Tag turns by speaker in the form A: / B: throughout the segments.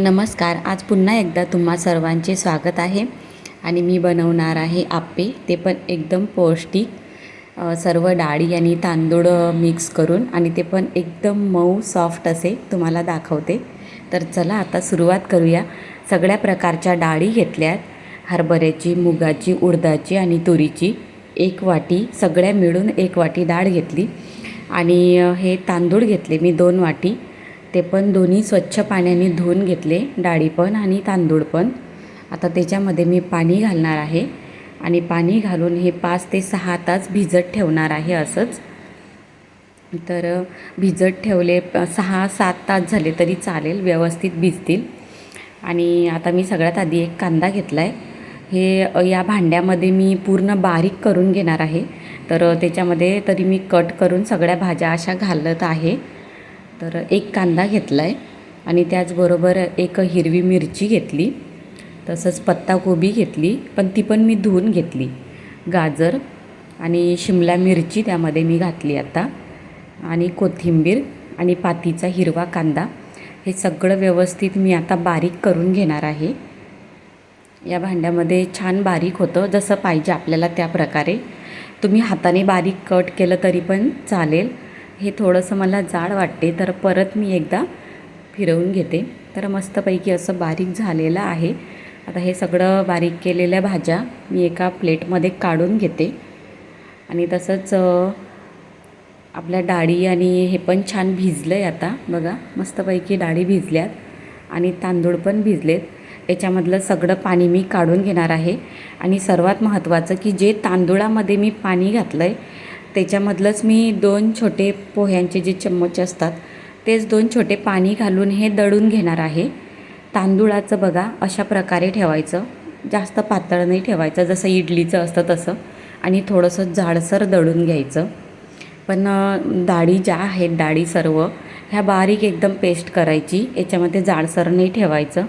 A: नमस्कार आज पुन्हा एकदा तुम्हा सर्वांचे स्वागत आहे. आणि मी बनवणार आहे आप्पे ते पण एकदम पौष्टिक सर्व डाळी आणि तांदूळ मिक्स करून. आणि ते पण एकदम मऊ सॉफ्ट असे तुम्हाला दाखवते. तर चला आता सुरुवात करूया. सगळ्या प्रकारच्या डाळी घेतल्यात. हरभऱ्याची मुगाची उडदाची आणि तुरीची. एक वाटी सगळ्या मिळून एक वाटी डाळ घेतली. आणि हे तांदूळ घेतले मी दोन वाटी. ते पण दोन्ही स्वच्छ पाण्याने धुवून घेतले डाळी पण आणि तांदूळ पण. आता त्याच्यामध्ये मी पाणी घालणार आहे आणि पाणी घालून हे पाच ते सहा तास भिजत ठेवणार आहे असंच. तर भिजत ठेवले प- सहा सात तास झाले तरी चालेल व्यवस्थित भिजतील. आणि आता मी सगळ्यात आधी एक कांदा घेतला आहे हे या भांड्यामध्ये मी पूर्ण बारीक करून घेणार आहे. तर त्याच्यामध्ये तरी मी कट करून सगळ्या भाज्या अशा घालत आहे. तर एक कांदा घेतला आहे आणि त्याचबरोबर एक हिरवी मिरची घेतली तसंच पत्ताकोबी घेतली पण ती पण मी धुवून घेतली. गाजर आणि शिमला मिरची त्यामध्ये मी घातली आता. आणि कोथिंबीर आणि पातीचा हिरवा कांदा हे सगळं व्यवस्थित मी आता बारीक करून घेणार आहे. या भांड्यामध्ये छान बारीक होतं जसं पाहिजे आपल्याला त्या प्रकारे. तुम्ही हाताने बारीक कट केलं तरी पण चालेल. हे थोडंसं मला जाड वाटते तर परत मी एकदा फिरवून घेते. तर मस्तपैकी असं बारीक झालेलं आहे. आता हे सगळं बारीक केलेल्या भाज्या मी एका प्लेटमध्ये काढून घेते. आणि तसंच आपल्या डाळी आणि हे पण छान भिजलं आहे आता. बघा मस्तपैकी डाळी भिजल्यात आणि तांदूळ पण भिजलेत. याच्यामधलं सगळं पाणी मी काढून घेणार आहे. आणि सर्वात महत्त्वाचं की जे तांदूळामध्ये मी पाणी घातलं आहे त्याच्यामधलंच मी दोन छोटे पोह्यांचे जे चम्मच असतात तेच दोन छोटे पाणी घालून हे दळून घेणार आहे. तांदूळाचं बघा अशा प्रकारे ठेवायचं. जास्त पातळ नाही ठेवायचं जसं इडलीचं असतं तसं. आणि थोडंसं जाडसर दळून घ्यायचं. पण डाळी ज्या आहेत डाळी सर्व ह्या बारीक एकदम पेस्ट करायची. याच्यामध्ये जाडसर नाही ठेवायचं.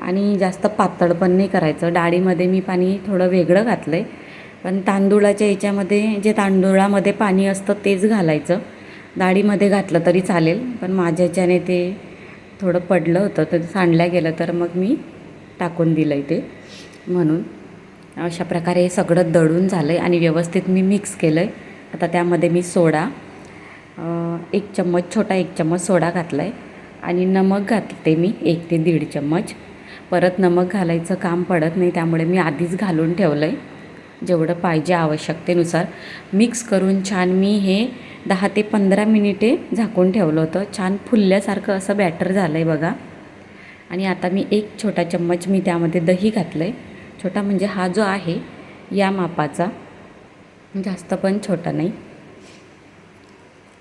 A: आणि जास्त पातळ पण नाही करायचं. डाळीमध्ये मी पाणी थोडं वेगळं घातलं आहे पण तांदुळाच्या याच्यामध्ये जे तांदुळामध्ये पाणी असतं तेच घालायचं. डाळीमध्ये घातलं तरी चालेल पण माझ्याच्याने ते थोडं पडलं होतं तर सांडल्या गेलं तर मग मी टाकून दिलं आहे ते म्हणून. अशा प्रकारे हे सगळं दळून झालं आहे आणि व्यवस्थित मी मिक्स केलं आहे आता त्यामध्ये मी सोडा एक चम्मच छोटा एक चम्मच सोडा घातला आहे आणि नमक घातते मी एक ते दीड चम्मच. परत नमक घालायचं काम पडत नाही त्यामुळे मी आधीच घालून ठेवलं आहे जेवढं पाहिजे आवश्यकतेनुसार मिक्स करून छान मी हे दहा ते पंधरा मिनिटे झाकून ठेवलं होतं. छान फुलल्यासारखं असं बॅटर झालं आहे बघा. आणि आता मी एक छोटा चम्मच मी त्यामध्ये दही घातलं आहे छोटा म्हणजे हा जो आहे या मापाचा. जास्त पण छोटा नाही.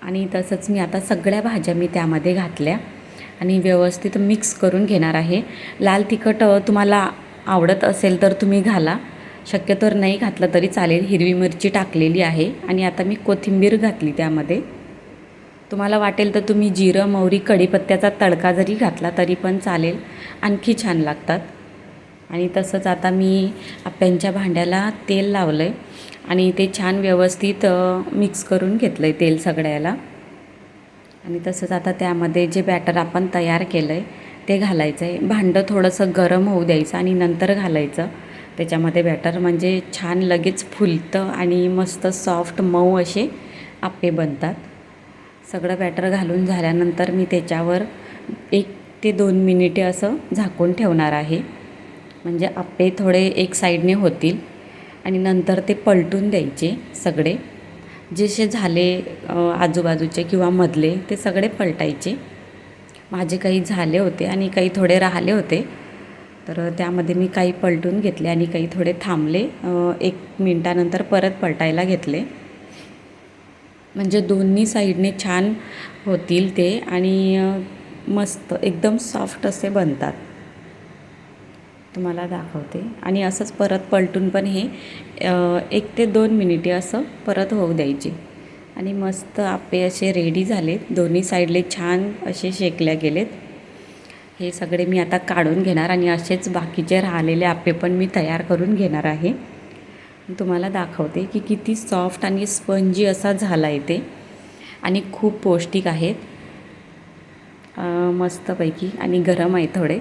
A: आणि तसंच मी आता सगळ्या भाज्या मी त्यामध्ये घातल्या. आणि व्यवस्थित मिक्स करून घेणार आहे. लाल तिखट तुम्हाला आवडत असेल तर तुम्ही घाला. शक्यतोवर नाही घातलं तरी चालेल. हिरवी मिरची टाकलेली आहे आणि आता मी कोथिंबीर घातली त्यामध्ये. तुम्हाला वाटेल तर तुम्ही जिरं मोहरी कढीपत्त्याचा तडका जरी घातला तरी पण चालेल. आणखी छान लागतात. आणि तसंच आता मी आप्यांच्या भांड्याला तेल लावलं आहे आणि ते छान व्यवस्थित मिक्स करून घेतलं आहे तेल सगळ्याला. आणि तसंच आता त्यामध्ये जे बॅटर आपण तयार केलं आहे ते घालायचं आहे भांडं थोडंसं गरम होऊ द्यायचं आणि नंतर घालायचं. त्याच्यामध्ये बॅटर म्हणजे छान लगेच फुलतं आणि मस्त सॉफ्ट मऊ असे आप्पे बनतात. सगळं बॅटर घालून झाल्यानंतर मी त्याच्यावर एक ते दोन मिनिटे असं झाकून ठेवणार आहे. म्हणजे आप्पे थोडे एक साईडने होतील आणि नंतर ते पलटून द्यायचे सगळे. जसे झाले आजूबाजूचे किंवा मधले ते सगळे पलटायचे. माझे काही झाले होते आणि काही थोडे राहिले होते. तर त्यामध्ये मी काही पलटून घेतले आणि काही थोडे थांबले. एक मिनटानंतर परत पलटायला घेतले. म्हणजे दोन्ही साईडने छान होतील ते आणि मस्त एकदम सॉफ्ट असे बनतात. तुम्हाला दाखवते. आणि असंच परत पलटून पण हे एक ते दोन मिनिटे असं परत होऊ द्यायचे. आणि मस्त आपे असे रेडी झालेत. दोन्ही साईडले छान असे शेकल्या गेलेत. हे सगळे मी आता काढून घेणार आणि असेच बाकीचे राहिलेले आप्पे पण मी तयार करून घेणार आहे. तुम्हाला दाखवते की किती सॉफ्ट आणि स्पंजी असा झाला आहे ते आणि खूप पौष्टिक आहेत. मस्तपैकी आणि गरम आहे थोडे.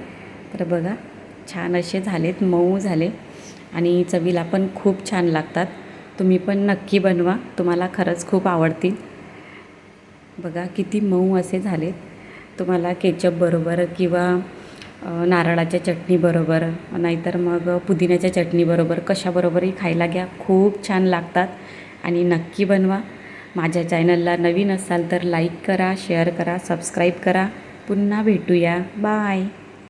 A: तर बघा छान असे झालेत मऊ झाले. आणि चवीला पण खूप छान लागतात. तुम्ही पण नक्की बनवा. तुम्हाला खरंच खूप आवडतील. बघा किती मऊ असे झालेत. तुम्हाला केचपबरोबर किंवा नारळाच्या चटणीबरोबर नाहीतर मग पुदिन्याच्या चटणीबरोबर कशाबरोबरही खायला घ्या. खूप छान लागतात आणि नक्की बनवा. माझ्या चॅनलला नवीन असाल तर लाईक करा शेअर करा सबस्क्राईब करा. पुन्हा भेटूया. बाय.